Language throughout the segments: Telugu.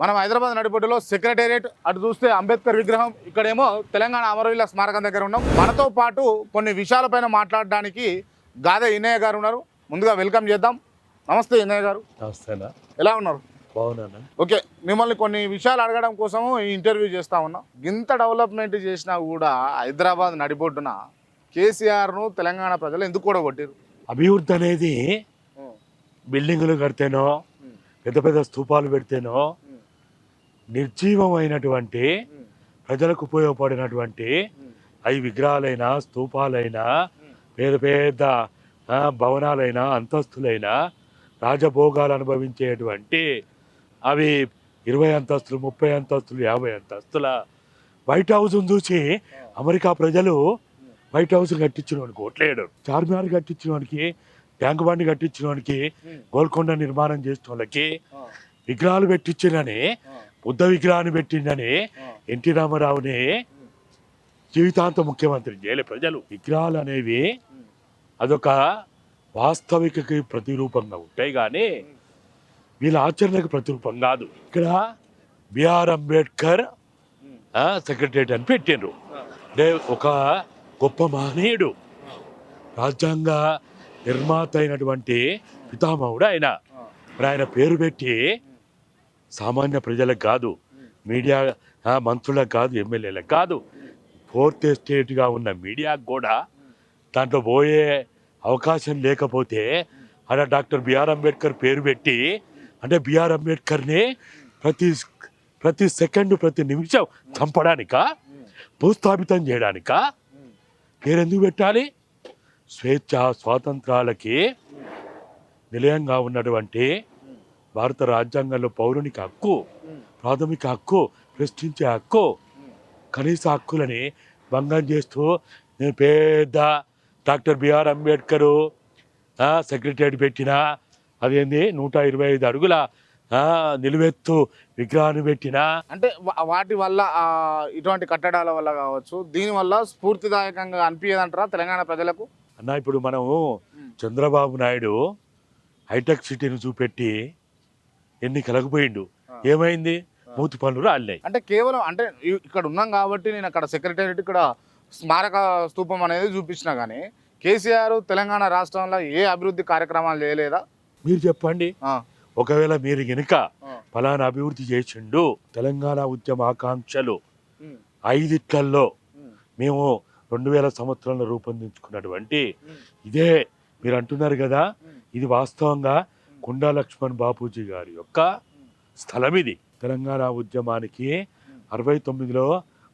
మనం హైదరాబాద్ నడిపొట్టులో సెక్రటేరియట్ అటు చూస్తే అంబేద్కర్ విగ్రహం ఇక్కడేమో తెలంగాణ అమరవీరుల స్మారకం దగ్గర ఉన్నాం. మనతో పాటు కొన్ని విషయాలపైన మాట్లాడడానికి గాదే ఇన్నయ్య గారు ఉన్నారు. ముందుగా వెల్కమ్ చేద్దాం. నమస్తే ఇన్నయ్య గారు. నమస్తేనా ఎలా ఉన్నారు? బాగున్నానా ఓకే మిమ్మల్ని కొన్ని విషయాలు అడగడం కోసం ఈ ఇంటర్వ్యూ చేస్తా ఉన్నాం. ఇంత డెవలప్మెంట్ చేసినా కూడా హైదరాబాద్ నడిబొడ్డున కేసీఆర్ను తెలంగాణ ప్రజలు ఎందుకు కూడా కొట్టారు అభివృద్ధి అనేది బిల్డింగులు కడితేనో పెద్ద పెద్ద స్తూపాలు పెడితేనో నిర్జీవమైనటువంటి ప్రజలకు ఉపయోగపడినటువంటి అవి విగ్రహాలైనా స్తూపాలైనా పేద పేద భవనాలైనా అంతస్తులైనా రాజభోగాలు అనుభవించేటువంటి అవి ఇరవై అంతస్తులు ముప్పై అంతస్తులు యాభై అంతస్తుల వైట్ హౌస్ చూసి అమెరికా ప్రజలు వైట్ హౌస్ కట్టించిన వాడికి ఓట్లేయడు. చార్మినార్ కట్టించిన వాడికి ట్యాంక్ బండి కట్టించిన వాడికి గోల్కొండ నిర్మాణం చేసిన వాళ్ళకి విగ్రహాలు పెట్టించినని బుద్ధ విగ్రహాన్ని పెట్టిందని ఎన్టీ రామారావుని జీవితాంత ముఖ్యమంత్రి చేయలే ప్రజలు. విగ్రహాలు అనేవి అదొక వాస్తవికకి ప్రతిరూపంగా ఉంటాయి కానీ వీళ్ళ ఆచరణకు ప్రతిరూపం కాదు. ఇక్కడ బిఆర్ అంబేద్కర్ సెక్రటరేట్ అని పెట్టిండ్రు. అంటే ఒక గొప్ప మహనీయుడు. రాజ్యాంగ నిర్మాత అయినటువంటి పితామహుడు ఆయన. ఆయన పేరు పెట్టి సామాన్య ప్రజలకు కాదు మీడియా మంత్రులకు కాదు ఎమ్మెల్యేలకు కాదు. ఫోర్త్ ఎస్టేట్గా ఉన్న మీడియాకు కూడా దాంట్లో పోయే అవకాశం లేకపోతే అక్కడ డాక్టర్ బిఆర్ అంబేద్కర్ పేరు పెట్టి అంటే బిఆర్ అంబేద్కర్ని ప్రతి ప్రతి సెకండ్ ప్రతి నిమిషం చంపడానికా? భూస్థాపితం చేయడానికా? పేరెందుకు పెట్టాలి? స్వేచ్ఛ స్వాతంత్రాలకి నిలయంగా ఉన్నటువంటి భారత రాజ్యాంగంలో పౌరునికి హక్కు ప్రాథమిక హక్కు ప్రశ్నించే హక్కు కనీస హక్కులని భంగం చేస్తూ నేను పెద్ద డాక్టర్ బిఆర్ అంబేద్కరు సెక్రటరీ పెట్టిన అదేంది నూట ఇరవై ఐదు అడుగుల నిలువెత్తు విగ్రహాన్ని పెట్టిన. అంటే వాటి వల్ల ఇటువంటి కట్టడాల వల్ల కావచ్చు దీనివల్ల స్ఫూర్తిదాయకంగా అనిపించదంటారా తెలంగాణ ప్రజలకు? అన్న ఇప్పుడు మనము చంద్రబాబు నాయుడు హైటెక్ సిటీని చూపెట్టి ఎన్నికలకు పోయిండు ఏమైంది? మూతి పనులు రాలినాయి అంటే కేవలం అంటే ఇక్కడ ఉన్నాం కాబట్టి నేను అక్కడ సెక్రటేరియట్ ఇక్కడ స్మారక స్తూపం అనేది చూపించినా కానీ కేసీఆర్ తెలంగాణ రాష్ట్రంలో ఏ అభివృద్ధి కార్యక్రమాలు చేయలేదా? మీరు చెప్పండి. ఒకవేళ మీరు గనుక ఫలానా అభివృద్ధి చేసిండు తెలంగాణ ఉద్యమ ఆకాంక్షలు ఐదిట్లల్లో మేము రెండు వేల సంవత్సరంలో రూపొందించుకున్నటువంటి ఇదే మీరు అంటున్నారు కదా? ఇది వాస్తవంగా కుండా లక్ష్మణ్ బాపూజీ గారి యొక్క స్థలం ఇది తెలంగాణ ఉద్యమానికి అరవై తొమ్మిదిలో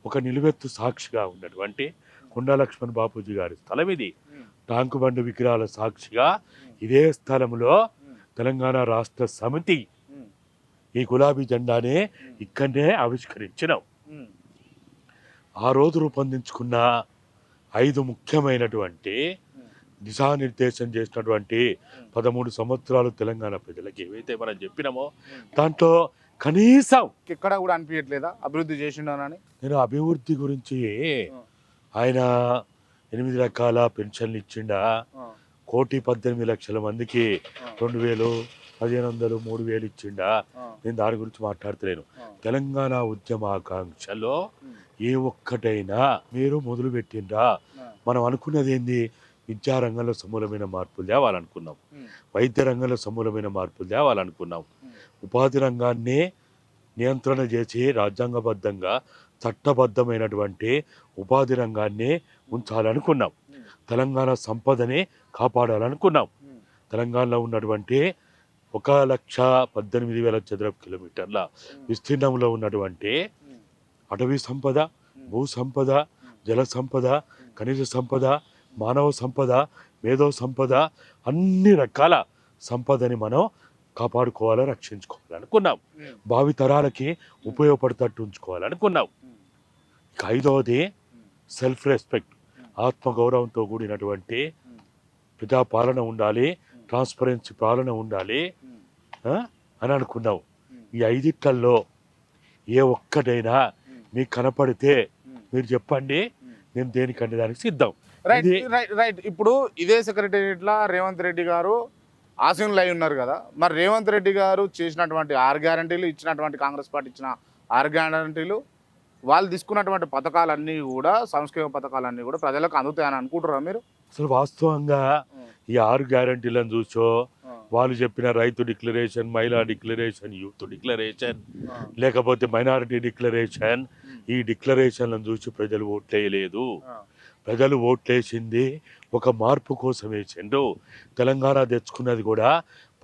ఒక నిలువెత్తు సాక్షిగా ఉన్నటువంటి కుండా లక్ష్మణ్ బాపూజీ గారి స్థలం ఇది టాంకు బండు విగ్రహాల సాక్షిగా ఇదే స్థలంలో తెలంగాణ రాష్ట్ర సమితి ఈ గులాబీ జెండాని ఇక్కడనే ఆవిష్కరించినాం. ఆ రోజు రూపొందించుకున్న ఐదు ముఖ్యమైనటువంటి దిశానిర్దేశం చేసినటువంటి పదమూడు సంవత్సరాలు తెలంగాణ ప్రజలకి ఏవైతే మనం చెప్పినామో దాంట్లో కనీసం ఇక్కడ కూడా అనిపించట్లేదా అభివృద్ధి చేసిండోనని? నేను అభివృద్ధి గురించి ఆయన ఎనిమిది రకాల పెన్షన్లు ఇచ్చిండా? కోటి పద్దెనిమిది లక్షల మందికి రెండు వేలు పదిహేను వందలు మూడు వేలు ఇచ్చిండా? నేను దాని గురించి మాట్లాడతలేను. తెలంగాణ ఉద్యమాకాంక్షలో ఏ ఒక్కటైనా మీరు మొదలు పెట్టిండ్రా ఆ, మనం అనుకున్నది ఏంది? విద్యారంగంలో సమూలమైన మార్పులు తేవాలనుకున్నాం. వైద్య రంగంలో సమూలమైన మార్పులు తేవాలనుకున్నాం. ఉపాధి రంగాన్ని నియంత్రణ చేసి రాజ్యాంగబద్ధంగా చట్టబద్ధమైనటువంటి ఉపాధి రంగాన్ని ఉంచాలనుకున్నాం. తెలంగాణ సంపదని కాపాడాలనుకున్నాం. తెలంగాణలో ఉన్నటువంటి ఒక లక్ష పద్దెనిమిది వేల చదరపు కిలోమీటర్ల విస్తీర్ణంలో ఉన్నటువంటి అటవీ సంపద భూ సంపద జల సంపద ఖనిజ సంపద మానవ సంపద మేధో సంపద అన్ని రకాల సంపదని మనం కాపాడుకోవాలి రక్షించుకోవాలనుకున్నాం ఉమ్, భావి తరాలకి ఉపయోగపడేటట్టు ఉంచుకోవాలనుకున్నాం ఉమ్, ఇక ఐదవది సెల్ఫ్ రెస్పెక్ట్ ఆత్మగౌరవంతో కూడినటువంటి ప్రజా పాలన ఉండాలి ట్రాన్స్పరెన్సీ పాలన ఉండాలి? అని అనుకున్నాం. ఈ ఐదిట్లల్లో ఏ ఒక్కటైనా మీకు కనపడితే మీరు చెప్పండి. నేను దేనికంటే దానికి సిద్ధం. రైట్ రైట్ రైట్ ఇప్పుడు ఇదే సెక్రటేరియట్ లా రేవంత్ రెడ్డి గారు ఆశీనులు అయి ఉన్నారు కదా. మరి రేవంత్ రెడ్డి గారు చేసినటువంటి ఆరు గ్యారంటీలు ఇచ్చినటువంటి కాంగ్రెస్ పార్టీ ఇచ్చిన ఆరు గ్యారంటీలు వాళ్ళు తీసుకున్నటువంటి పథకాలన్నీ కూడా సంక్షేమ పథకాలన్నీ కూడా ప్రజలకు అందుతాయని అనుకుంటారా మీరు? అసలు వాస్తవంగా ఈ ఆరు గ్యారంటీలను చూసో వాళ్ళు చెప్పిన రైతు డిక్లరేషన్ మహిళా డిక్లరేషన్ యూత్ డిక్లరేషన్ లేకపోతే మైనారిటీ డిక్లరేషన్ ఈ డిక్లరేషన్లను చూసి ప్రజలు ఓట్లేయలేదు. ప్రజలు ఓట్లేసింది ఒక మార్పు కోసం వేసిండ్రు తెలంగాణ తెచ్చుకున్నది కూడా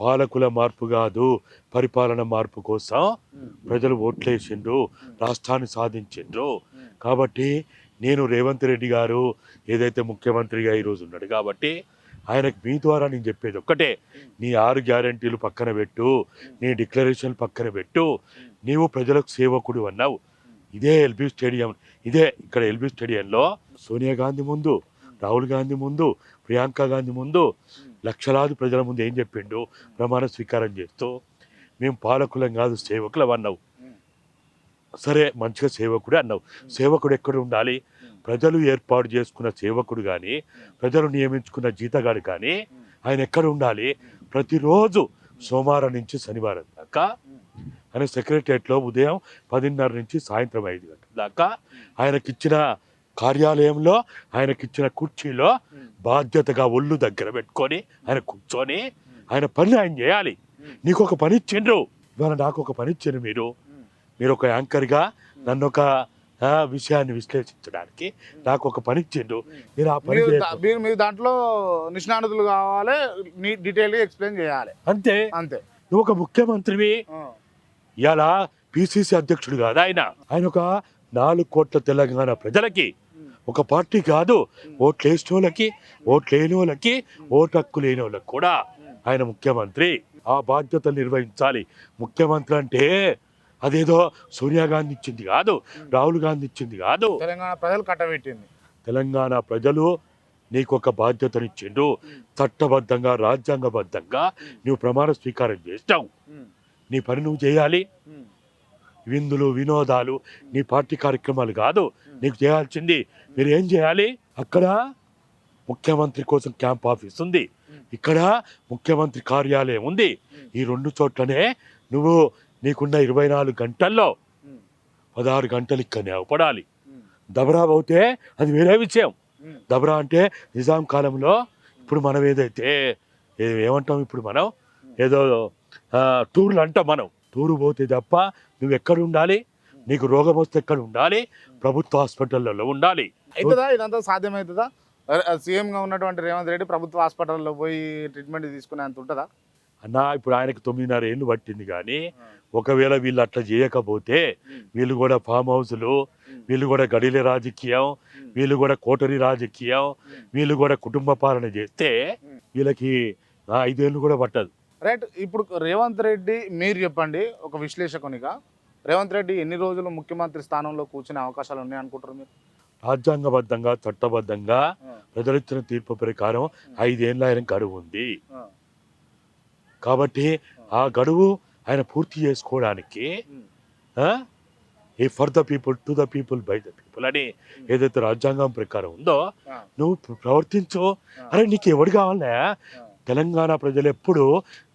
పాలకుల మార్పు కాదు పరిపాలన మార్పు కోసం ప్రజలు ఓట్లేసిండ్రు రాష్ట్రాన్ని సాధించిండ్రు. కాబట్టి నేను రేవంత్ రెడ్డి గారు ఏదైతే ముఖ్యమంత్రిగా ఈరోజు ఉన్నాడు కాబట్టి ఆయనకు మీ ద్వారా నేను చెప్పేది ఒక్కటే. నీ ఆరు గ్యారంటీలు పక్కన పెట్టు నీ డిక్లరేషన్ పక్కన పెట్టు నీవు ప్రజలకు సేవకుడు అన్నావు. ఇదే ఎల్బీ స్టేడియం. ఇదే ఇక్కడ ఎల్బీ స్టేడియంలో సోనియా గాంధీ ముందు రాహుల్ గాంధీ ముందు ప్రియాంక గాంధీ ముందు లక్షలాది ప్రజల ముందు ఏం చెప్పిండు? ప్రమాణ స్వీకారం చేస్తూ మేము పాలకులం కాదు సేవకులం అన్నావు. సరే మంచిగా సేవకుడే అన్నావు. సేవకుడు ఎక్కడ ఉండాలి? ప్రజలు ఏర్పాటు చేసుకున్న సేవకుడు కానీ ప్రజలు నియమించుకున్న జీతగాడు కానీ ఆయన ఎక్కడ ఉండాలి? ప్రతిరోజు సోమవారం నుంచి శనివారం దాకా ఆయన సెక్రటరియట్లో ఉదయం పదిన్నర నుంచి సాయంత్రం ఐదు గంటల దాకా ఆయనకిచ్చిన కార్యాలయంలో ఆయనకిచ్చిన కుర్చీలో బాధ్యతగా ఒళ్ళు దగ్గర పెట్టుకొని ఆయన కూర్చొని ఆయన పని ఆయన చేయాలి. నీకు ఒక పని ఇచ్చిండ్రు. ఇవాళ నాకు ఒక పని ఇచ్చిండ్రు మీరు. మీరు ఒక యాంకర్గా నన్ను ఒక విషయాన్ని విశ్లేషించడానికి నాకు ఒక పని ఇచ్చిండ్రు. నేను ఆ పని మీరు మీరు మీరు దాంట్లో నిష్ణాతులు కావాలి డీటెయిల్గా ఎక్స్ప్లెయిన్ చేయాలి. అంతే. అంతే. నువ్వు ఒక ముఖ్యమంత్రివి ఇవాళ పిసిసి అధ్యక్షుడు కాదు ఆయన. ఆయన ఒక నాలుగు కోట్ల తెలంగాణ ప్రజలకి ఒక పార్టీ కాదు ఓట్లు వేసిన వాళ్ళకి ఓట్లు లేని వాళ్ళకి ఓటు హక్కు లేని వాళ్ళకి కూడా ఆయన ముఖ్యమంత్రి. ఆ బాధ్యతలు నిర్వహించాలి. ముఖ్యమంత్రి అంటే అదేదో సోనియా గాంధీ ఇచ్చింది కాదు రాహుల్ గాంధీ ఇచ్చింది కాదు. తెలంగాణ ప్రజలు కట్టబెట్టింది. తెలంగాణ ప్రజలు నీకు ఒక బాధ్యతనిచ్చిండు చట్టబద్ధంగా రాజ్యాంగబద్ధంగా నువ్వు ప్రమాణ స్వీకారం చేస్తావు నీ పని నువ్వు చేయాలి. విందులు వినోదాలు నీ పార్టీ కార్యక్రమాలు కాదు. నీకు చేయాల్సింది మీరు ఏం చేయాలి? అక్కడ ముఖ్యమంత్రి కోసం క్యాంప్ ఆఫీస్ ఉంది. ఇక్కడ ముఖ్యమంత్రి కార్యాలయం ఉంది. ఈ రెండు చోట్లనే నువ్వు నీకున్న ఇరవై నాలుగు గంటల్లో పదహారు గంటలు ఇక్కడనే అవపడాలి దబరా పోతే అది వేరే విషయం. దబరా అంటే నిజాం కాలంలో ఇప్పుడు మనం ఏదైతే ఏమంటాం ఇప్పుడు మనం? ఏదో టూర్లు అంటాం మనం. టూరు పోతే తప్ప నువ్వు ఎక్కడ ఉండాలి? నీకు రోగం వస్తే ఎక్కడ ఉండాలి? ప్రభుత్వ హాస్పిటల్లో ఉండాలి. అవుతుందా ఇదంతా సాధ్యమవుతుందా సీఎం గా ఉన్నటువంటి రేవంత్ రెడ్డి ప్రభుత్వ హాస్పిటల్లో పోయి ట్రీట్మెంట్ తీసుకునే అంత ఉంటుందా? అన్నా ఇప్పుడు ఆయనకు తొమ్మిదిన్నర ఏళ్ళు పట్టింది కానీ ఒకవేళ వీళ్ళు అట్లా చేయకపోతే వీళ్ళు కూడా ఫామ్ హౌస్లు వీళ్ళు కూడా గడిల రాజకీయం వీళ్ళు కూడా కోటరి రాజకీయం వీళ్ళు కూడా కుటుంబ పాలన చేస్తే వీళ్ళకి ఐదేళ్ళు కూడా పట్టదు. రైట్ ఇప్పుడు రేవంత్ రెడ్డి మీరు చెప్పండి ఒక విశ్లేషకునిగా. రేవంత్ రెడ్డి ఎన్ని రోజులు ముఖ్యమంత్రి స్థానంలో కూర్చునే అవకాశాలు ఉన్నాయి అనుకుంటారు మీరు? రాజ్యాంగబద్ధంగా చట్టబద్ధంగా ప్రజలిచ్చిన తీర్పు ప్రకారం ఐదేళ్ళ ఆయన గడువు ఉంది. కాబట్టి ఆ. గడువు ఆయన పూర్తి చేసుకోవడానికి ఏ for the people to the people by the people అని ఏదైతే రాజ్యాంగం ప్రకారం ఉందో నువ్వు ప్ర- ప్రవర్తించు అరే నీకు ఎవడు కావాలన్నా? తెలంగాణ ప్రజలు ఎప్పుడు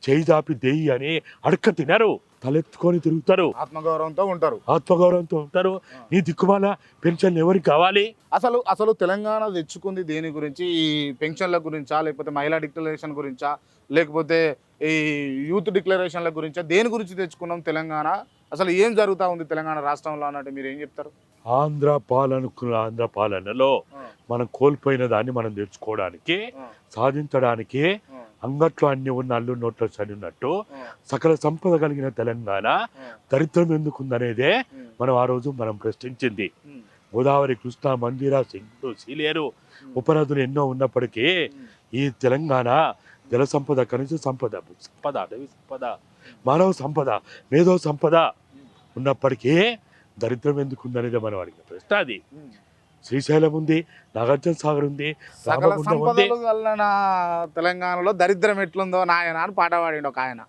చేయి దాపి దేయి అని అడక్క తినరు. తలెత్తుకొని తిరుగుతారు. ఆత్మగౌరవంతో ఉంటారు. ఆత్మగౌరవంతో ఉంటారు. నీ దిక్కుమాల పెన్షన్ ఎవరికి కావాలి? అసలు అసలు తెలంగాణ తెచ్చుకుంది దేని గురించి? ఈ పెన్షన్ల గురించా లేకపోతే మహిళా డిక్లరేషన్ గురించా లేకపోతే ఈ యూత్ డిక్లరేషన్ల గురించా దేని గురించి తెచ్చుకున్నాం తెలంగాణ? అసలు ఏం జరుగుతూ ఉంది తెలంగాణ రాష్ట్రంలో అన్నట్టు మీరు ఏం చెప్తారు? ఆంధ్ర పాలనకు ఆంధ్ర పాలనలో మనం కోల్పోయిన దాన్ని మనం తెచ్చుకోవడానికి సాధించడానికి అంగట్లో అన్ని ఉన్న అల్లు నోట్లో చదివినట్టు సకల సంపద కలిగిన తెలంగాణ దరిద్రం ఎందుకుందనేదే మనం ఆ రోజు మనం ప్రశ్నించింది. గోదావరి కృష్ణ మందిర సింధు సీలేరు ఉపనదులు ఎన్నో ఉన్నప్పటికీ ఈ తెలంగాణ జల సంపద ఖనిజ సంపద సంపద అటవీ సంపద మానవ సంపద మేధో సంపద ఉన్నప్పటికీ దరిద్రం ఎందుకుందనేది మనం అడిగిన ప్రశ్న. అది శ్రీశైలం ఉంది నాగార్జున సాగర్ ఉంది సకల సంపదలు తెలంగాణలో దరిద్రం ఎట్లుందో నాయన అని పాట పాడిండు ఒక ఆయన.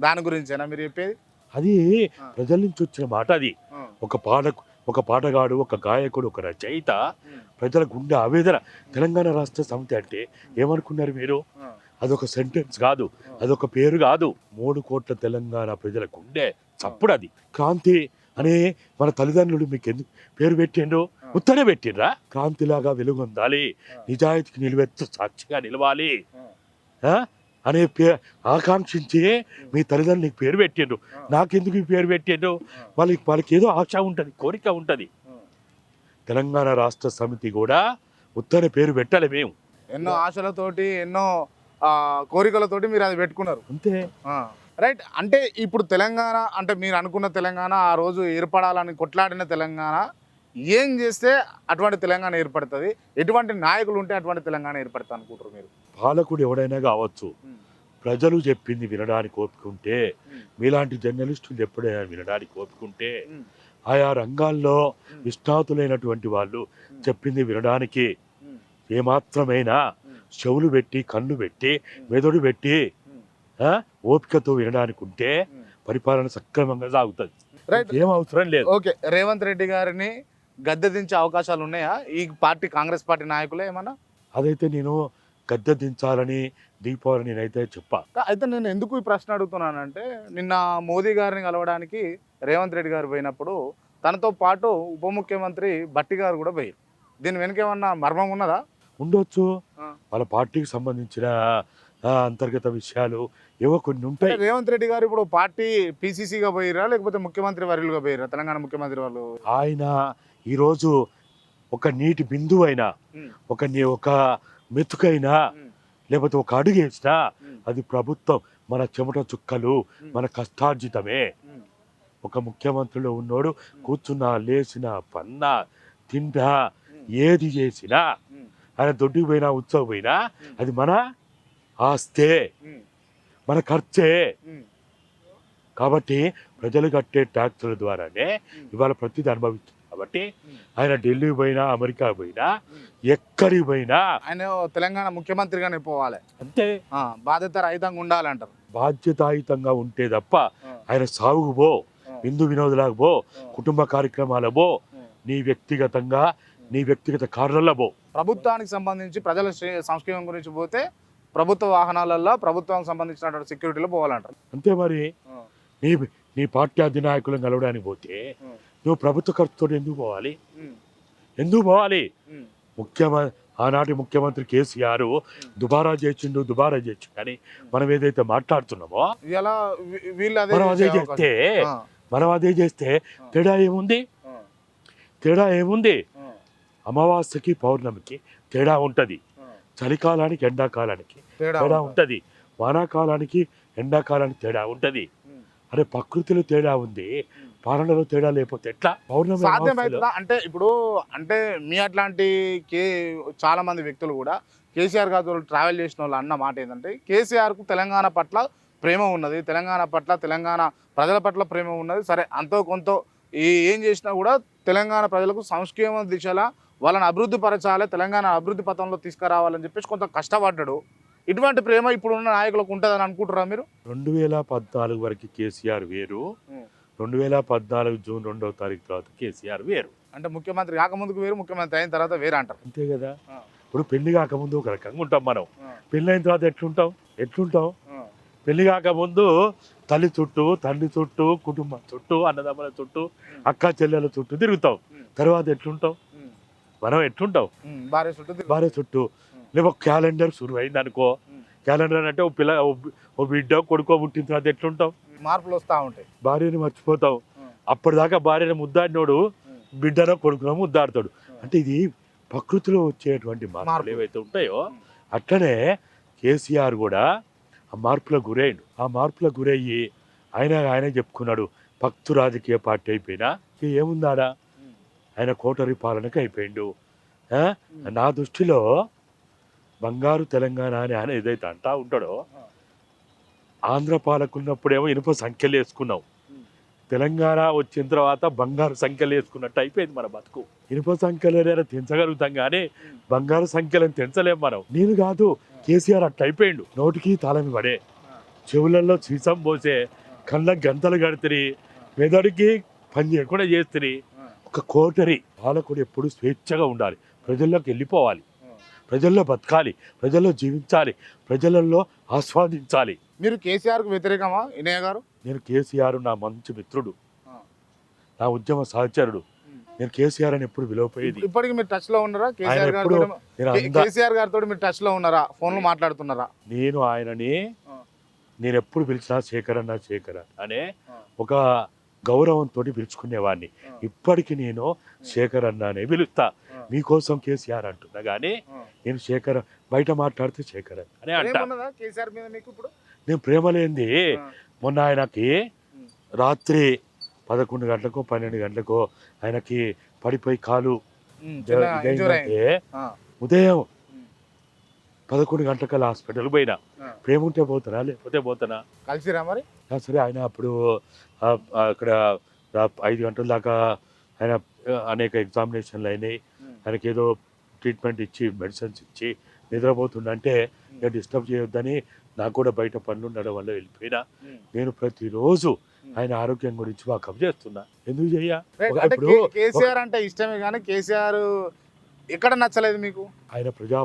దాని గురించేనా మీరు చెప్పేది? అది ప్రజల నుంచి వచ్చిన మాట అది. ఒక పాట ఒక పాటగాడు ఒక గాయకుడు ఒక రచయిత ప్రజల గుండె ఆవేదన. తెలంగాణ రాష్ట్ర సమితి అంటే ఏమనుకున్నారు మీరు? అదొక సెంటెన్స్ కాదు అదొక పేరు కాదు. మూడు కోట్ల తెలంగాణ ప్రజలకు ఉండే చప్పుడు అది క్రాంతి అనే మన తల్లిదండ్రులు మీకు ఎందుకు పేరు పెట్టిండ్రు? ఉత్తరే పెట్టిండ్రా? క్రాంతిలాగా వెలుగొందాలి. నిజాయితీకి నిలువెత్తు సాక్షిగా నిలవాలి? అనే పే ఆకాంక్షించి మీ తల్లిదండ్రులు నీకు పేరు పెట్టిండ్రు. నాకెందుకు ఈ పేరు పెట్టిండ్రు? వాళ్ళకి వాళ్ళకి ఏదో ఆశ ఉంటుంది కోరిక ఉంటుంది. తెలంగాణ రాష్ట్ర సమితి కూడా ఉత్తర పేరు పెట్టాలి మేము. ఎన్నో ఆశలతోటి ఎన్నో కోరికలతోటి మీరు అది పెట్టుకున్నారు. అంతే. రైట్? అంటే ఇప్పుడు తెలంగాణ అంటే మీరు అనుకున్న తెలంగాణ ఆ రోజు ఏర్పడాలని కొట్లాడిన తెలంగాణ ఏం చేస్తే అటువంటి తెలంగాణ ఏర్పడుతుంది? ఎటువంటి నాయకులు ఉంటే అటువంటి తెలంగాణ ఏర్పడుతుంది అనుకుంటారు మీరు? పాలకుడు ఎవడైనా కావచ్చు ప్రజలు చెప్పింది వినడానికి ఓపిక మీలాంటి జర్నలిస్టులు ఎప్పుడైనా వినడానికి ఓపిక ఉంటే మ్మ్. ఆయా రంగాల్లో నిష్ణాతులైనటువంటి వాళ్ళు చెప్పింది వినడానికి. ఏమాత్రమైనా. చెవులు పెట్టి కళ్ళు పెట్టి మెదడు పెట్టి ఓపికతో వినడానికి ఉంటే. పరిపాలన సక్రమంగా సాగుతుంది. రైట్. ఏం అవసరం లేదు. ఓకే రేవంత్ రెడ్డి గారిని గద్దె దించే అవకాశాలు ఉన్నాయా? ఈ పార్టీ కాంగ్రెస్ పార్టీ నాయకులే ఏమన్నా? అదైతే నేను గద్దె దించాలని దీపావళి నేనైతే చెప్పా. అయితే నేను ఎందుకు ఈ ప్రశ్న అడుగుతున్నానంటే నిన్న మోదీ గారిని కలవడానికి రేవంత్ రెడ్డి గారు పోయినప్పుడు తనతో పాటు ఉప ముఖ్యమంత్రి బట్టి గారు కూడా పోయారు. దీని వెనుక ఏమన్నా మర్మం ఉన్నదా? ఉండొచ్చు. వాళ్ళ పార్టీకి సంబంధించిన అంతర్గత విషయాలు ఏవో కొన్ని ఉంటాయి. రేవంత్ రెడ్డి గారు ఇప్పుడు పార్టీ పీసీసీగా పోయిరా? లేకపోతే ముఖ్యమంత్రి వర్యులుగా పోయిరా? తెలంగాణ ముఖ్యమంత్రి వాళ్ళు? ఆయన ఈరోజు ఒక నీటి బిందువు అయినా ఒక ని- ఒక మెతుకైనా లేకపోతే ఒక అడుగు వేసినా అది ప్రభుత్వం మన చెమట చుక్కలు మన కష్టార్జితమే. ఒక ముఖ్యమంత్రిలో ఉన్నోడు కూర్చున్నా లేచినా పన్నా తింటా ఏది చేసినా ఆయన దొడ్డికి పోయినా ఉత్సవం పోయినా అది మన ఆస్తే మన ఖర్చే. కాబట్టి ప్రజలు కట్టే ట్యాక్సుల ద్వారానే ఇవాళ ప్రతిదీ అనుభవిస్తుంది. కాబట్టి. ఆయన ఢిల్లీ పోయినా అమెరికా పోయినా. ఎక్కడికి పోయినా ఆయన తెలంగాణ ముఖ్యమంత్రిగానే పోవాలి. అంతే. బాధ్యత రహితంగా ఉండాలంటారు. బాధ్యతాయుతంగా ఉంటే తప్ప ఆయన సాగుకు పో విందు వినోదులకు పో కుటుంబ కార్యక్రమాల పో. నీ వ్యక్తిగతంగా నీ వ్యక్తిగత కార్లలో పో. ప్రభుత్వానికి సంబంధించి ప్రజల సంక్షేమం గురించి పోతే ప్రభుత్వ వాహనాలలో ప్రభుత్వానికి సంబంధించినటువంటి సెక్యూరిటీలో పోవాలంటారు. అంతే మరి. నీ నీ పార్టీ అధినాయకులను కలవడానికి పోతే నువ్వు ప్రభుత్వ ఖర్చుతో ఎందుకు పోవాలి? ఎందుకు పోవాలి? ముఖ్యమ ఆనాటి ముఖ్యమంత్రి కేసీఆర్ దుబారా చేసిండు దుబారా చేసిండు. కానీ మనం ఏదైతే మాట్లాడుతున్నామో మనం అదే చేసే చేస్తే మనం అదే చేస్తే తేడా ఏముంది? తేడా ఏముంది? అమావాస్యకి పౌర్ణమికి తేడా ఉంటది. చలికాలానికి ఎండాకాలానికి తేడా ఉంటుంది. వానాకాలానికి ఎండాకాలానికి తేడా ఉంటది. అరే ప్రకృతిలో తేడా ఉంది. పాలనలో తేడా లేకపోతే ఎట్లా? పౌర్ణమి అంటే ఇప్పుడు అంటే మీ అట్లాంటి కే చాలా మంది వ్యక్తులు కూడా కేసీఆర్ గారితో ట్రావెల్ చేసిన వాళ్ళు అన్న మాట ఏంటంటే కేసీఆర్కు తెలంగాణ పట్ల ప్రేమ ఉన్నది. తెలంగాణ పట్ల తెలంగాణ ప్రజల పట్ల ప్రేమ ఉన్నది. సరే అంతో కొంత ఏం చేసినా కూడా తెలంగాణ ప్రజలకు సంక్షేమ దిశలా వాళ్ళని అభివృద్ధి పరచాలి తెలంగాణ అభివృద్ధి పథంలో తీసుకురావాలని చెప్పేసి కొంత కష్టపడ్డాడు. ఇటువంటి ప్రేమ ఇప్పుడున్న నాయకులకు ఉంటుందని అనుకుంటారా మీరు? రెండు వేల పద్నాలుగు వరకు కేసీఆర్ వేరు. రెండు వేల పద్నాలుగు జూన్ రెండవ తారీఖు తర్వాత కేసీఆర్ వేరు. అంటే ముఖ్యమంత్రి కాకముందుకు వేరు ముఖ్యమంత్రి అయిన తర్వాత వేరే అంటారు అంతే కదా. ఇప్పుడు పెళ్ళి కాకముందు ఒక రకంగా ఉంటాం మనం. పెళ్ళి అయిన తర్వాత ఎట్లుంటాం? ఎట్లుంటాం? పెళ్ళి కాకముందు తల్లి చుట్టూ తండ్రి చుట్టూ కుటుంబం చుట్టూ అన్నదమ్ముల చుట్టూ అక్క చెల్లెల చుట్టూ తిరుగుతాం. తర్వాత ఎట్లుంటాం? మనం ఎట్లుంటాం? ఉమ్, భార్య చుట్టూ తిరుగు- భార్య చుట్టూ. లేవో క్యాలెండర్ సురువు అయింది అనుకో. క్యాలెండర్ అంటే ఓ పిల్ల ఓ బిడ్డ కొడుకో పుట్టిన తర్వాత ఎట్లుంటాం? మార్పులు వస్తూ ఉంటాయి. భార్యని మర్చిపోతాం. ఉమ్, అప్పటిదాకా భార్యని ముద్దాడినోడు బిడ్డనో కొడుకునో ముద్దాడతాడు. అంటే ఇది ప్రకృతిలో వచ్చేటువంటి మార్పులు. ఏవైతే ఉంటాయో. అట్లనే కేసీఆర్ కూడా ఆ మార్పులకు గురైండు ఆ మార్పులకు గురయ్యి ఆయన ఆయన చెప్పుకున్నాడు భక్తు రాజకీయ పార్టీ అయిపోయినా ఏముందాడా? ఆయన కోటరి పాలనకు అయిపోయిండు నా దృష్టిలో బంగారు తెలంగాణ అని ఆయన ఏదైతే అంటా ఉంటాడో ఆంధ్ర పాలకున్నప్పుడేమో ఇనుప సంఖ్యలు వేసుకున్నాం తెలంగాణ వచ్చిన తర్వాత బంగారు సంఖ్యలు వేసుకున్నట్టు అయిపోయింది మన బతుకు. ఇనుప సంఖ్యలు ఏదైనా తెంచగలుగుతాం కానీ బంగారు సంఖ్యలను తెంచలేం మనం. నేను కాదు కేసీఆర్ అట్ట అయిపోయిండు. నోటికి తాళమి పడే చెవులలో సీసం పోసే కళ్ళ గంతలు కడితే మెదడుకి పని చేయకుండా చేస్తుంది ఒక కోటరి పాలకుడు ఎప్పుడు స్వేచ్ఛగా ఉండాలి. ప్రజల్లోకి వెళ్ళిపోవాలి. ప్రజల్లో బతకాలి. ప్రజల్లో జీవించాలి. ప్రజలలో ఆస్వాదించాలి. మీరు కేసీఆర్కు వ్యతిరేకమా? ఇనయ్య గారు? నేను కేసీఆర్ నా మంచి మిత్రుడు. నా ఉద్యమ సహచరుడు. నేను కేసీఆర్ అని ఎప్పుడు విలువపోయేది. ఇప్పటికి మీరు టచ్లో ఉన్నారా? ఆయన కేసీఆర్ గారితో కేసీఆర్ గారితో మీరు టచ్లో ఉన్నారా? ఫోన్లో మాట్లాడుతున్నారా? నేను ఆయనని. నేను ఎప్పుడు పిలిచినా శేఖర్ అన్న శేఖర్ అనే. ఒక గౌరవంతో పిలుచుకునేవాడిని. ఇప్పటికి నేను శేఖర్ అన్న అనే పిలుస్తా. మీకోసం కేసీఆర్ అంటున్నా కానీ. నేను శేఖర్ బయట మాట్లాడితే శేఖర్ అని అంటా నేను ప్రేమ లేనిది. మొన్న ఆయనకి. రాత్రి పదకొండు గంటలకు పన్నెండు గంటలకు ఆయనకి పడిపోయి కాలు ఉదయం పదకొండు గంటలకల్లా హాస్పిటల్. పోయినా. ప్రేమ ఉంటే పోతానా లేకపోతే పోతానా? కలిసిరా మరి? సరే ఆయన అప్పుడు అక్కడ ఐదు గంటల దాకా ఆయన అనేక ఎగ్జామినేషన్లు అయినాయి. ఆయనకి ఏదో ట్రీట్మెంట్ ఇచ్చి మెడిసిన్స్ ఇచ్చి నిద్రపోతుండంటే నేను డిస్టర్బ్ చేయొద్దని నాకు కూడా బయట పనులు ఉండడం వల్ల వెళ్ళిపోయినా. నేను ప్రతిరోజు ఆయన ఆరోగ్యం గురించి వాకప్ చేస్తున్నా. ఎందుకు చెయ్య? ఇప్పుడు కేసీఆర్ అంటే ఇష్టమే కానీ కేసీఆర్ ఎక్కడ నచ్చలేదు మీకు. ఆయన ప్రజా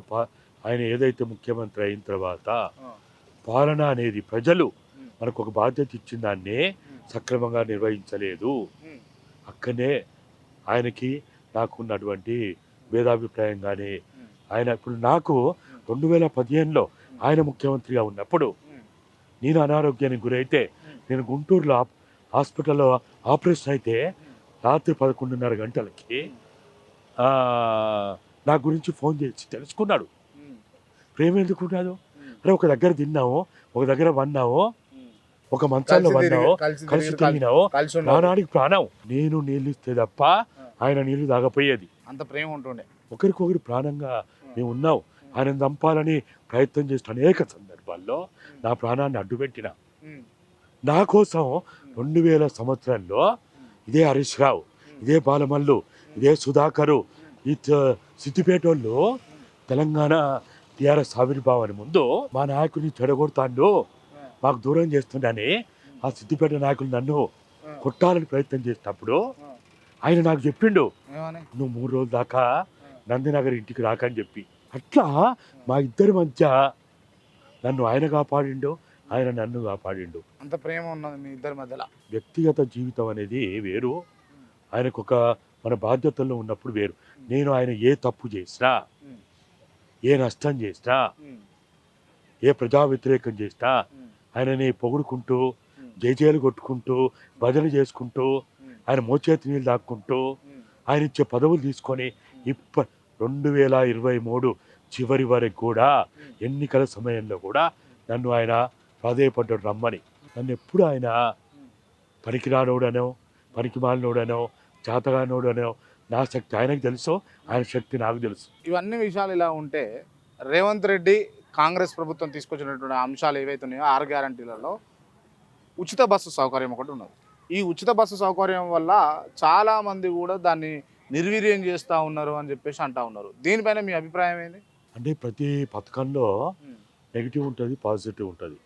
ఆయన ఏదైతే ముఖ్యమంత్రి అయిన తర్వాత పాలన అనేది ప్రజలు మనకు ఒక బాధ్యత ఇచ్చిన దాన్ని సక్రమంగా నిర్వహించలేదు. అక్కడనే ఆయనకి నాకు ఉన్నటువంటి భేదాభిప్రాయం కానీ ఆయన ఇప్పుడు నాకు రెండు వేల పదిహేనులో ఆయన ముఖ్యమంత్రిగా ఉన్నప్పుడు నేను అనారోగ్యానికి గురైతే నేను గుంటూరులో హాస్పిటల్లో ఆపరేషన్ అయితే రాత్రి పదకొండున్నర గంటలకి నా గురించి ఫోన్ చేసి తెలుసుకున్నాడు. ప్రేమ ఎందుకు ఉండదు అరే ఒక దగ్గర తిన్నాము ఒక దగ్గర వన్నాము ఉమ్. ఒక మంచాల్లో వన్నావు కలిసి కలిసి తిరిగి- కలిసి- తిరిగినావు. ప్రాణానికి ప్రాణం. నేను నీళ్ళు ఇస్తే తప్ప ఆయన నీళ్ళు తాగపోయేది. అంత ప్రేమ ఉంటుండే. ఒకరికొకరు ప్రాణంగా మేము ఉన్నాం. ఆయన చంపాలని ప్రయత్నం చేసిన అనేక సందర్భాల్లో నా ప్రాణాన్ని అడ్డుపెట్టిన. నా కోసం రెండు వేల సంవత్సరంలో ఇదే హరీష్ రావు ఇదే బాలమల్లు ఇదే సుధాకరు ఈ త- సిద్దిపేట వాళ్ళు తెలంగాణ టీఆర్ఎస్ ఆవిర్భావాన్ని ముందు మా నాయకుడిని చెడగొడతాండు. మాకు దూరం చేస్తుండని ఆ సిద్దిపేట నాయకులు నన్ను కొట్టాలని ప్రయత్నం చేసినప్పుడు. ఆయన నాకు చెప్పిండు. నువ్వు మూడు రోజుల దాకా నందినగర్ ఇంటికి రాకని చెప్పి. అట్లా మా ఇద్దరి మధ్య నన్ను ఆయన కాపాడిండు ఆయన నన్ను కాపాడిండు. అంత ప్రేమ ఉన్నది మీ ఇద్దరి మధ్యలో. వ్యక్తిగత జీవితం అనేది వేరు. ఆయనకు ఒక మన బాధ్యతల్లో ఉన్నప్పుడు వేరు. నేను ఆయన ఏ తప్పు చేసినా ఏ నష్టం చేసినా ఉమ్, ఏ ప్రజా వ్యతిరేకం చేసినా ఉమ్, ఆయనని పొగుడుకుంటూ జయజయలు కొట్టుకుంటూ భజన చేసుకుంటూ ఆయన మోచేతి నీళ్ళు దాక్కుంటూ ఆయన ఇచ్చే పదవులు తీసుకొని ఇప్ప రెండు వేల ఇరవై మూడు చివరి వరకు కూడా ఎన్నికల సమయంలో కూడా నన్ను ఆయన ప్రాధేయపడ్డాడు రమ్మని. నన్ను ఎప్పుడు ఆయన పనికిరానోడనో పనికి మాలినోడనో చేతగానోడనో నా శక్తి ఆయనకు తెలుసు ఆయన శక్తి నాకు తెలుసు. ఇవన్నీ విషయాలు ఇలా ఉంటే రేవంత్ రెడ్డి కాంగ్రెస్ ప్రభుత్వం తీసుకొచ్చినటువంటి అంశాలు ఏవైతే ఉన్నాయో ఆరు గ్యారంటీలలో ఉచిత బస్సు సౌకర్యం ఒకటి ఉన్నది. ఈ ఉచిత బస్సు సౌకర్యం వల్ల చాలా మంది కూడా దాన్ని నిర్వీర్యం చేస్తూ ఉన్నారు అని చెప్పేసి అంటా ఉన్నారు. దీనిపైన మీ అభిప్రాయం ఏంది? అంటే ప్రతి పథకంలో నెగిటివ్ ఉంటుంది పాజిటివ్ ఉంటుంది.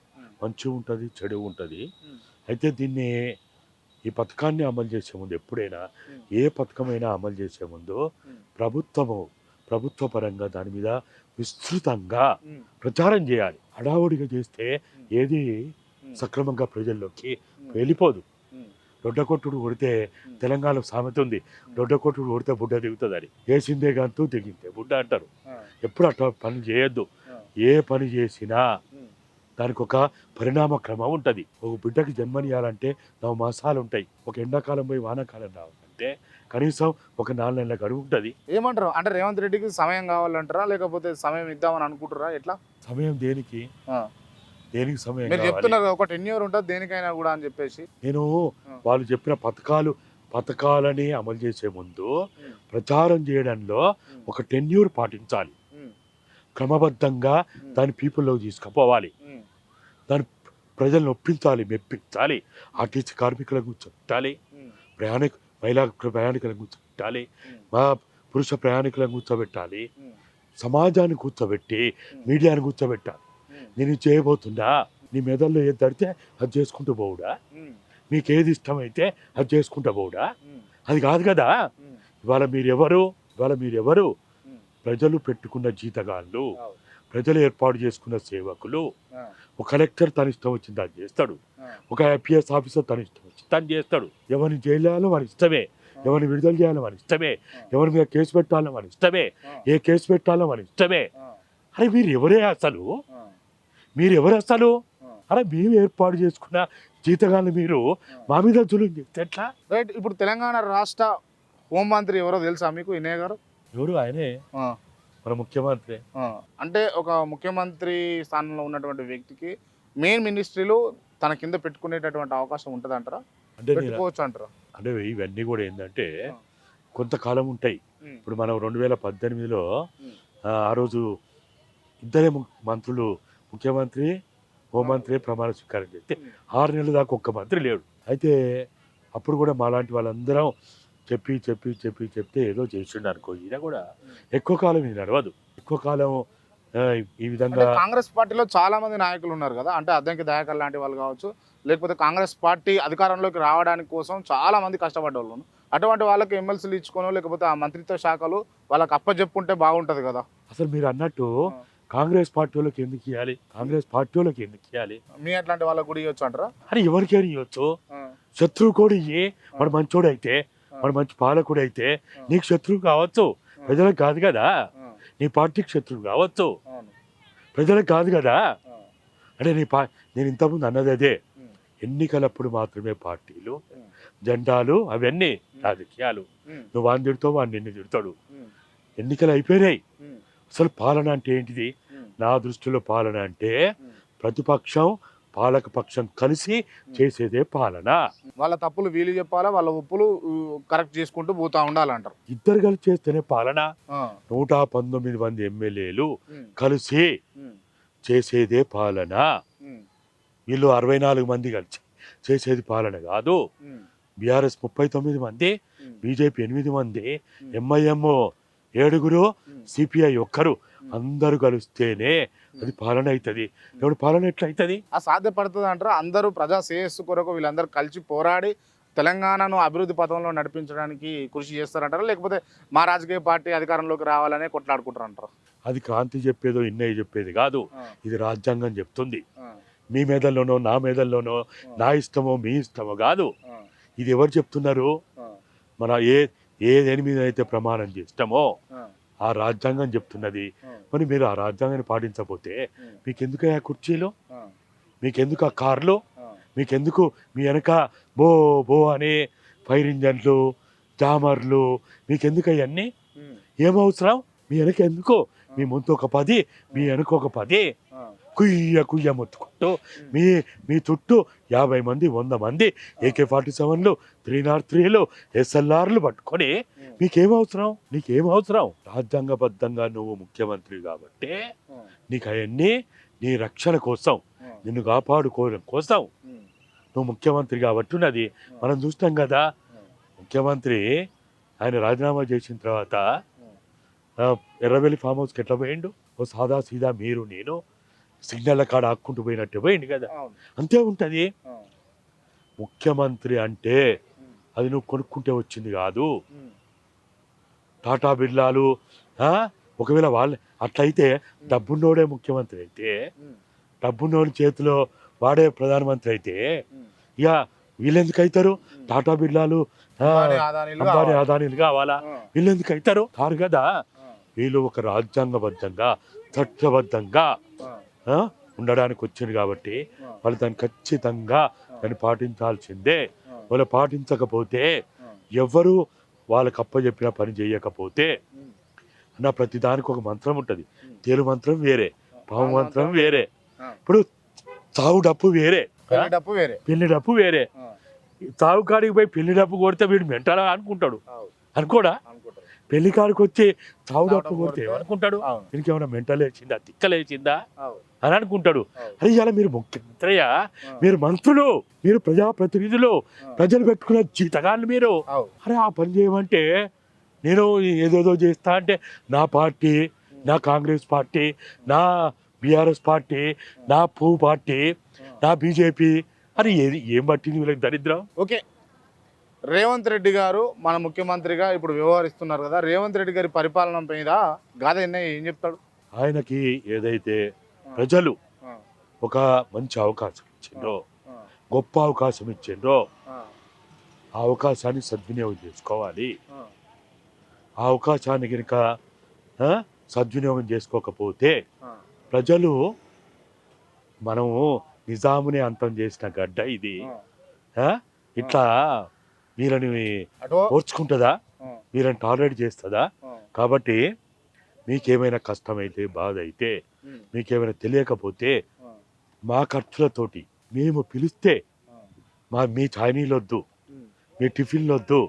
మంచి ఉంటుంది చెడు ఉంటుంది. అయితే దీన్ని ఈ పథకాన్ని అమలు చేసే ముందు ఎప్పుడైనా. ఏ పథకమైనా అమలు చేసే ముందు. ప్రభుత్వము ప్రభుత్వ పరంగా దాని మీద విస్తృతంగా ప్రచారం చేయాలి. హడావుడిగా చేస్తే ఏది సక్రమంగా ప్రజల్లోకి వెళ్ళిపోదు. దొడ్డకొట్టుడు కొడితే తెలంగాణ సామెత ఉంది. దొడ్డకొట్టుడు కొడితే బుడ్డ దిగుతుందని వేసిందే గంతు దిగిందే బుడ్డ అంటారు. ఎప్పుడు అట్లా పని చేయొద్దు. ఏ పని చేసినా దానికి ఒక పరిణామ క్రమం ఉంటుంది ఒక బిడ్డకి జన్మనియాలంటే నవ మాసాలు ఉంటాయి ఒక ఎండాకాలం పోయి వానాకాలం రావాలంటే కనీసం ఒక నాలుగు నెలల గడువు ఉంటుంది ఏమంటారు అంటే రేవంత్ రెడ్డికి సమయం కావాలంటారా లేకపోతే సమయం ఇద్దామని అనుకుంటారా ఎట్లా సమయం దేనికి. దేనికి సమయం మీరు చెప్తున్నారు ఒక టెన్ ఇయర్ ఉంటుంది దేనికైనా కూడా అని చెప్పేసి నేను. వాళ్ళు చెప్పిన పథకాలు పథకాలని అమలు చేసే ముందు. ప్రచారం చేయడంలో. ఒక టెన్యూర్ పాటించాలి. క్రమబద్ధంగా. దాని పీపుల్లోకి తీసుకుపోవాలి. దాని ప్రజలను ఒప్పించాలి మెప్పించాలి ఆర్టీసీ కార్మికులకు ఉమ్. ప్రయాణిక మహిళా ప్రయాణికులను కూర్చోబెట్టాలి ఉమ్. మా పురుష ప్రయాణికులను కూర్చోబెట్టాలి. సమాజాన్ని కూర్చోబెట్టి మీడియాని కూర్చోబెట్టాలి. నేను ఇది చేయబోతున్నా నీ మెదల్లో ఏది తడితే అది చేసుకుంటూ పోవుడా. మీకు ఏది ఇష్టమైతే అది చేసుకుంటూ పోవుడా. అది కాదు కదా. ఇవాళ మీరెవరు ఇవాళ మీరెవరు. ప్రజలు పెట్టుకున్న జీతగాళ్ళు ప్రజలు ఏర్పాటు చేసుకున్న సేవకులు ఒక కలెక్టర్ తన ఇష్టం వచ్చింది తను చేస్తాడు. ఒక ఐపీఎస్ ఆఫీసర్ తన ఇష్టం వచ్చింది తను చేస్తాడు. ఎవరిని జైలు చేయాలో వారి ఇష్టమే. ఎవరిని విడుదల చేయాలో వారి ఇష్టమే. ఎవరి మీద కేసు పెట్టాలో వారి ఇష్టమే. ఏ కేసు పెట్టాలో వారి ఇష్టమే. అరే మీరు ఎవరే అసలు? మీరు ఎవరు అసలు? అరే మేము ఏర్పాటు చేసుకున్న జీతగాళ్ళు మీరు. మా మీద జులుం చేస్తే ఎట్లా? రైట్ ఇప్పుడు తెలంగాణ రాష్ట్ర హోంమంత్రి ఎవరో తెలుసా మీకు? ఇన్నయ్య గారు? ఎవరు? ఆయనే. మన ముఖ్యమంత్రి. అంటే ఒక ముఖ్యమంత్రి స్థానంలో ఉన్నటువంటి వ్యక్తికి మెయిన్ మినిస్ట్రీలు తన కింద పెట్టుకునేటటువంటి అవకాశం ఉంటుంది అంటారా అంటే పెట్టుకోవచ్చు అంటారా అంటే ఇవన్నీ కూడా ఏంటంటే. కొంతకాలం ఉంటాయి. ఇప్పుడు మనం రెండు వేల పద్దెనిమిదిలో. ఆ రోజు ఇద్దరే మంత్రులు ముఖ్యమంత్రి హోంమంత్రి ప్రమాణ స్వీకారం చేస్తే. ఆరు నెలల దాకా ఒక్క మంత్రి లేడు అయితే అప్పుడు కూడా మాలాంటి వాళ్ళందరం చెప్పి చెప్పి చెప్పి చెప్తే ఏదో చేసిండు అనుకో ఈయన కూడా ఎక్కువ కాలం ఇది నడవదు. ఎక్కువ కాలం ఈ విధంగా కాంగ్రెస్ పార్టీలో చాలా మంది నాయకులు ఉన్నారు కదా. అంటే అద్దంకి దయాకర్ లాంటి వాళ్ళు కావచ్చు లేకపోతే కాంగ్రెస్ పార్టీ అధికారంలోకి రావడానికి కోసం చాలా మంది కష్టపడ్డ వాళ్ళు. అటువంటి వాళ్ళకి ఎమ్మెల్సీలు ఇచ్చుకోనో లేకపోతే ఆ మంత్రిత్వ శాఖలు వాళ్ళకి అప్పచెప్పుంటే బాగుంటది కదా. అసలు మీరు అన్నట్టు. కాంగ్రెస్ పార్టీ వాళ్ళకి ఎందుకు ఇవ్వాలి కాంగ్రెస్ పార్టీ వాళ్ళకి ఎందుకు ఇవ్వాలి మీ అట్లాంటి వాళ్ళకి కూడా ఇవ్వచ్చు అంటారా? అని ఎవరికైనా ఇవ్వచ్చు శత్రువు కూడా ఇయ్యి వాడు మంచోడు అయితే వాడు మంచి పాలకుడు అయితే నీకు శత్రువు కావచ్చు. ప్రజలకు కాదు కదా? నీ పార్టీకి శత్రువు కావచ్చు. ప్రజలకు కాదు కదా? అంటే నీ పా నేను ఇంతకుముందు అన్నది అదే. ఎన్నికలప్పుడు మాత్రమే పార్టీలు జెండాలు అవన్నీ రాజకీయాలు. నువ్వు వాడిని తిడతావు వాడిని నిన్ను తిడతాడు. ఎన్నికలు అయిపోయినాయి. అసలు పాలన అంటే ఏంటిది? నా దృష్టిలో పాలన అంటే. ప్రతిపక్షం పాలక పక్షం కలిసి చేసేదే పాలన. వాళ్ళ తప్పులు వీలు చెప్పాలా వాళ్ళ ఒప్పులు కరెక్ట్ చేసుకుంటూ పోతా ఉండాలంటారు. ఇద్దరు కలిసి చేస్తేనే పాలన. నూట పంతొమ్మిది మంది ఎమ్మెల్యేలు కలిసి చేసేదే పాలన. వీళ్ళు అరవై నాలుగు మంది కలిసి చేసేది పాలన కాదు. బీఆర్ఎస్ ముప్పై తొమ్మిది మంది బీజేపీ ఎనిమిది మంది ఎంఐఎం ఏడుగురు సిపిఐ ఒక్కరు అందరూ కలిస్తేనే అది పాలన అవుతుంది. ఇప్పుడు పాలన ఎట్లా అవుతుంది? ఆ సాధ్యపడుతుంది అంటారా. అందరూ ప్రజా శ్రేయస్సు కొరకు వీళ్ళందరూ కలిసి పోరాడి తెలంగాణను అభివృద్ధి పథంలో నడిపించడానికి కృషి చేస్తారంటారా? లేకపోతే మా రాజకీయ పార్టీ అధికారంలోకి రావాలనే కొట్లాడుకుంటారంటారా? అది క్రాంతి చెప్పేదో ఇన్నయ్య చెప్పేది కాదు. ఇది రాజ్యాంగం చెప్తుంది. మీ మేధల్లోనో నా మేధల్లోనో నా ఇష్టమో మీ ఇష్టమో కాదు. ఇది ఎవరు చెప్తున్నారు? మన ఏ ఏ దేని మీద అయితే ప్రమాణం చేస్తామో ఆ, రాజ్యాంగం చెప్తున్నది. మరి మీరు ఆ రాజ్యాంగాన్ని పాటించకపోతే మీకెందుకు ఆ కుర్చీలు? మీకెందుకు ఆ కార్లు? మీకెందుకు మీ వెనక బో బో అనే ఫైర్ ఇంజన్లు జామర్లు మీకెందుకు అవన్నీ ఏమవసరం? మీ వెనక ఎందుకు? మీ ముందు ఒక పది మీ వెనక ఒక పది. కుయ్య కుయ్య మొత్తుకుంటూ మీ మీ చుట్టూ యాభై మంది వంద మంది ఏకే ఫార్టీ సెవెన్లు త్రీ నాట్ త్రీలు ఎస్ఎల్ఆర్లు పట్టుకొని నీకేం అవసరం? నీకేం అవసరం? రాజ్యాంగబద్ధంగా నువ్వు ముఖ్యమంత్రి కాబట్టి నీకు అవన్నీ నీ రక్షణ కోసం నిన్ను కాపాడుకోవడం కోసం నువ్వు ముఖ్యమంత్రి కాబట్టి ఉన్నది మనం చూస్తాం కదా ముఖ్యమంత్రి ఆయన రాజీనామా చేసిన తర్వాత ఎర్రవెల్లి ఫామ్ హౌస్కి ఎట్లా పోయిండు? ఓ సాదా సీదా మీరు నేను సిగ్నల్ కాడ ఆక్కుంటూ పోయినట్టు పోయింది కదా. అంతే ఉంటుంది. ముఖ్యమంత్రి అంటే అది నువ్వు కొనుక్కుంటే వచ్చింది కాదు. టాటా బిర్లాలు ఆ, ఒకవేళ వాళ్ళు అట్లయితే డబ్బున్నోడే ముఖ్యమంత్రి అయితే డబ్బున్నోడి చేతిలో వాడే ప్రధానమంత్రి అయితే. ఇక వీళ్ళెందుకు అవుతారు టాటా బిర్లాలు అంబానీ, అదానీలు అంబానీ కావాలి. వీళ్ళెందుకు అవుతారు కారు కదా. వీళ్ళు ఒక రాజ్యాంగబద్ధంగా చట్టబద్ధంగా ఉండడానికి వచ్చింది కాబట్టి వాళ్ళు దాన్ని ఖచ్చితంగా దాన్ని పాటించాల్సిందే. వాళ్ళు పాటించకపోతే ఎవరు వాళ్ళకి అప్పచెప్పిన పని చేయకపోతే నా ప్రతి దానికి ఒక మంత్రం ఉంటుంది. తేలు మంత్రం వేరే పాము మంత్రం వేరే. ఇప్పుడు చావు డప్పు వేరే. పెళ్ళి డప్పు వేరే. చావు కాడికి పోయి పెళ్ళి డప్పు కొడితే వీడు మెంటలా అనుకుంటాడు. అనుకోడా? పెళ్ళి కాడికి వచ్చి చావు డప్పు కొడితే అనుకుంటాడు దీనికి ఏమైనా మెంటల్ వేసిందా తిక్కలేసిందా అని అనుకుంటాడు. అరే ఇలా మీరు ముఖ్యమంత్రయ్యా మీరు మంత్రులు మీరు ప్రజాప్రతినిధులు ప్రజలు పెట్టుకున్న జీతగాళ్ళు మీరు. అరే ఆ పని చేయమంటే నేను ఏదేదో చేస్తా అంటే నా పార్టీ నా కాంగ్రెస్ పార్టీ నా బీఆర్ఎస్ పార్టీ నా పూ పార్టీ. నా బీజేపీ. అని ఏది ఏం పట్టింది వీళ్ళకి దరిద్రం? ఓకే. రేవంత్ రెడ్డి గారు మన ముఖ్యమంత్రిగా ఇప్పుడు వ్యవహరిస్తున్నారు కదా రేవంత్ రెడ్డి గారి పరిపాలన మీద గాథ ఏం చెప్తాడు? ఆయనకి ఏదైతే ప్రజలు ఒక మంచి అవకాశం ఇచ్చిండ్రో గొప్ప అవకాశం ఇచ్చిండ్రో ఆ. అవకాశాన్ని సద్వినియోగం చేసుకోవాలి. ఆ. అవకాశాన్ని కనుక సద్వినియోగం చేసుకోకపోతే ప్రజలు మనము నిజామునే అంతం చేసిన గడ్డ ఇది? ఇట్లా వీళ్ళని ఓర్చుకుంటుందా? వీళ్ళని టాలరేట్ చేస్తుందా? కాబట్టి మీకేమైనా కష్టమైతే బాధ అయితే మీకేమైనా తెలియకపోతే మా ఖర్చులతోటి మేము పిలిస్తే మా మీ చైనీలు వద్దు మీ టిఫిన్లు వద్దు?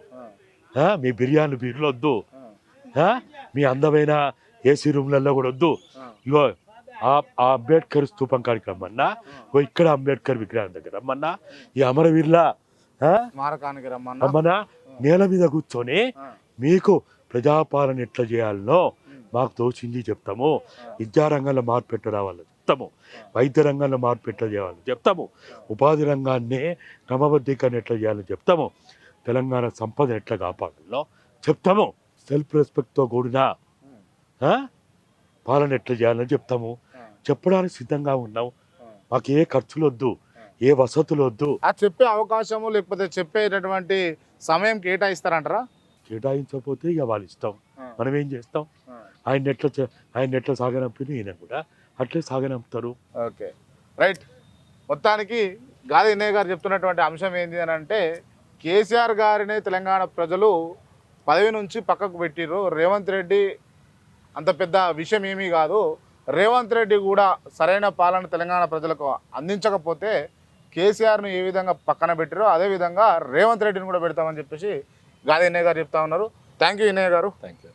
మీ బిర్యానీ బీర్లు వద్దు? మీ అందమైన ఏసీ రూమ్లలో కూడా వద్దు. ఇగో ఆ అంబేద్కర్ స్తూపం కాడికి రమ్మన్నా ఓ ఇక్కడ అంబేద్కర్ విగ్రహం దగ్గర రమ్మన్నా ఈ అమరవీరుల రమ్మన్నా. నేల మీద కూర్చొని మీకు ప్రజాపాలన ఎట్లా చేయాలనో మాకు తోచింది చెప్తాము. విద్యారంగంలో మార్పు ఎట్లా రావాలో చెప్తాము. వైద్య రంగంలో మార్పు ఎట్లా చేయాలో చెప్తాము. ఉపాధి రంగాన్ని క్రమబద్ధీకరణ ఎట్లా చేయాలో చెప్తాము. తెలంగాణ సంపద ఎట్లా కాపాడాలో చెప్తాము. సెల్ఫ్ రెస్పెక్ట్తో కూడిన? పాలన ఎట్లా చేయాలని చెప్తాము. చెప్పడానికి సిద్ధంగా ఉన్నాం మాకు ఏ ఖర్చులు వద్దు ఏ వసతులు వద్దు ఆ చెప్పే అవకాశము లేకపోతే చెప్పేటటువంటి సమయం కేటాయిస్తారంటారా? కేటాయించకపోతే ఇక వాళ్ళ ఇష్టం. మనం ఏం చేస్తాం? ఆయన ఎట్లా ఆయన ఎట్లా సాగనంపిన ఈయన కూడా అట్లే సాగనంపుతారు. ఓకే. రైట్. మొత్తానికి గాది ఇన్నయ్య గారు చెప్తున్నటువంటి అంశం ఏంటి అని అంటే కేసీఆర్ గారిని తెలంగాణ ప్రజలు పదవి నుంచి పక్కకు పెట్టిర్రు. రేవంత్ రెడ్డి అంత పెద్ద విషయం ఏమీ కాదు. రేవంత్ రెడ్డి కూడా సరైన పాలన తెలంగాణ ప్రజలకు అందించకపోతే కేసీఆర్ను ఏ విధంగా పక్కన పెట్టారో అదే విధంగా రేవంత్ రెడ్డిని కూడా పెడతామని చెప్పేసి గాది ఇన్నయ్య గారు చెప్తా ఉన్నారు. థ్యాంక్ యూ ఇన్నయ్య గారు. Thank you